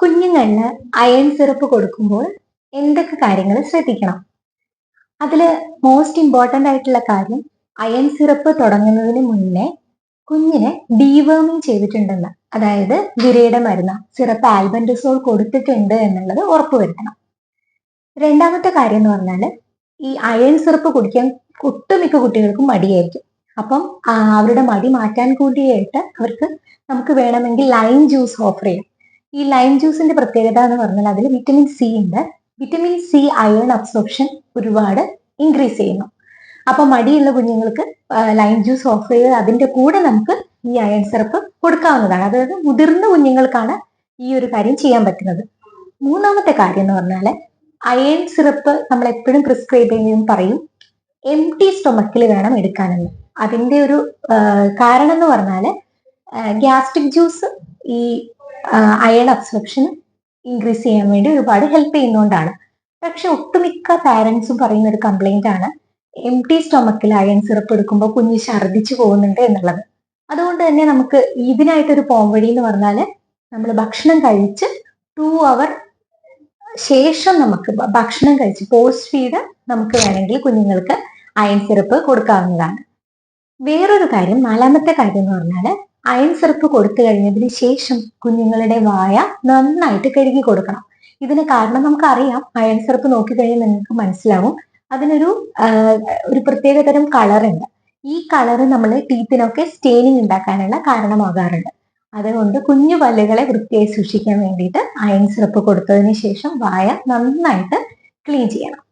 കുഞ്ഞുങ്ങളിന് iron syrup കൊടുക്കുമ്പോൾ എന്തൊക്കെ കാര്യങ്ങൾ ശ്രദ്ധിക്കണം? അതിൽ മോസ്റ്റ് ഇമ്പോർട്ടന്റ് ആയിട്ടുള്ള കാര്യം അയൺ സിറപ്പ് തുടങ്ങുന്നതിന് മുന്നേ കുഞ്ഞിനെ ഡീവേമിങ് ചെയ്തിട്ടുണ്ടെന്ന്. അതായത് വിരയുടെ മരുന്ന് സിറപ്പ് ആൽബൻഡസോൾ കൊടുത്തിട്ടുണ്ട് എന്നുള്ളത് ഉറപ്പുവരുത്തണം. രണ്ടാമത്തെ കാര്യം എന്ന് പറഞ്ഞാൽ ഈ അയൺ സിറപ്പ് കുടിക്കാൻ ഒട്ടുമിക്ക കുട്ടികൾക്കും മടിയായിരിക്കും. അപ്പം അവരുടെ മടി മാറ്റാൻ കൂടിയായിട്ട് അവർക്ക് നമുക്ക് വേണമെങ്കിൽ ലൈം ജ്യൂസ് ഓഫർ ചെയ്യാം. ഈ ലൈം ജ്യൂസിന്റെ പ്രത്യേകത എന്ന് പറഞ്ഞാൽ അതിൽ വിറ്റമിൻ സി ഉണ്ട്. വിറ്റമിൻ സി അയൺ അബ്സോർപ്ഷൻ ഒരുപാട് ഇൻക്രീസ് ചെയ്യുന്നു. അപ്പൊ മടിയുള്ള കുഞ്ഞുങ്ങൾക്ക് ലൈം ജ്യൂസ് ഓഫർ ചെയ്ത് അതിന്റെ കൂടെ നമുക്ക് ഈ അയൺ സിറപ്പ് കൊടുക്കാവുന്നതാണ്. അതായത് മുതിർന്ന കുഞ്ഞുങ്ങൾക്കാണ് ഈ ഒരു കാര്യം ചെയ്യാൻ പറ്റുന്നത്. മൂന്നാമത്തെ കാര്യം എന്ന് പറഞ്ഞാൽ അയൺ സിറപ്പ് നമ്മൾ എപ്പോഴും പ്രിസ്ക്രൈബ് ചെയ്യുമ്പോൾ പറയും. എം ടി സ്റ്റൊമക്കിൽ വേണം എടുക്കാനെന്ന്. അതിന്റെ ഒരു കാരണം എന്ന് പറഞ്ഞാൽ ഗ്യാസ്ട്രിക് ജ്യൂസ് ഈ അയൺ അബ്സോർപ്ഷൻ ഇൻക്രീസ് ചെയ്യാൻ വേണ്ടി ഒരുപാട് ഹെൽപ്പ് ചെയ്യുന്നതുകൊണ്ടാണ് പക്ഷെ ഒട്ടുമിക്ക പാരൻസും പറയുന്ന ഒരു കംപ്ലൈന്റ് ആണ്. എം ടി സ്റ്റൊമക്കിൽ അയൺ സിറപ്പ് എടുക്കുമ്പോൾ കുഞ്ഞ് ഛർദ്ദിച്ചു പോകുന്നുണ്ട് എന്നുള്ളത്. അതുകൊണ്ട് തന്നെ നമുക്ക് ഇതിനായിട്ടൊരു പോംവഴി എന്ന് പറഞ്ഞാൽ നമ്മൾ ഭക്ഷണം കഴിച്ച് ടു അവർ ശേഷം നമുക്ക് ഭക്ഷണം കഴിച്ച് പോസ്റ്റ് ഫീഡ് നമുക്ക് വേണമെങ്കിൽ കുഞ്ഞുങ്ങൾക്ക് അയൺ സിറപ്പ് കൊടുക്കാവുന്നതാണ്. വേറൊരു കാര്യം നാലാമത്തെ കാര്യം എന്ന് പറഞ്ഞാൽ അയൺ സിറപ്പ് കൊടുത്തു കഴിഞ്ഞതിന് ശേഷം കുഞ്ഞുങ്ങളുടെ വായ നന്നായിട്ട് കഴുകി കൊടുക്കണം. ഇതിന് കാരണം നമുക്കറിയാം അയൺ സിറപ്പ് നോക്കി കഴിഞ്ഞാൽ നിങ്ങൾക്ക് മനസ്സിലാവും. അതിനൊരു ഒരു പ്രത്യേക തരം കളറുണ്ട് ഈ കളറ് നമ്മൾ ടീത്തിനൊക്കെ സ്റ്റെയിനിങ് ഉണ്ടാക്കാനുള്ള കാരണമാകാറുണ്ട്. അതുകൊണ്ട് കുഞ്ഞു പല്ലുകളെ വൃത്തിയായി സൂക്ഷിക്കാൻ വേണ്ടിയിട്ട് അയൺ സിറപ്പ് കൊടുത്തതിന് ശേഷം വായ നന്നായിട്ട് ക്ലീൻ ചെയ്യണം.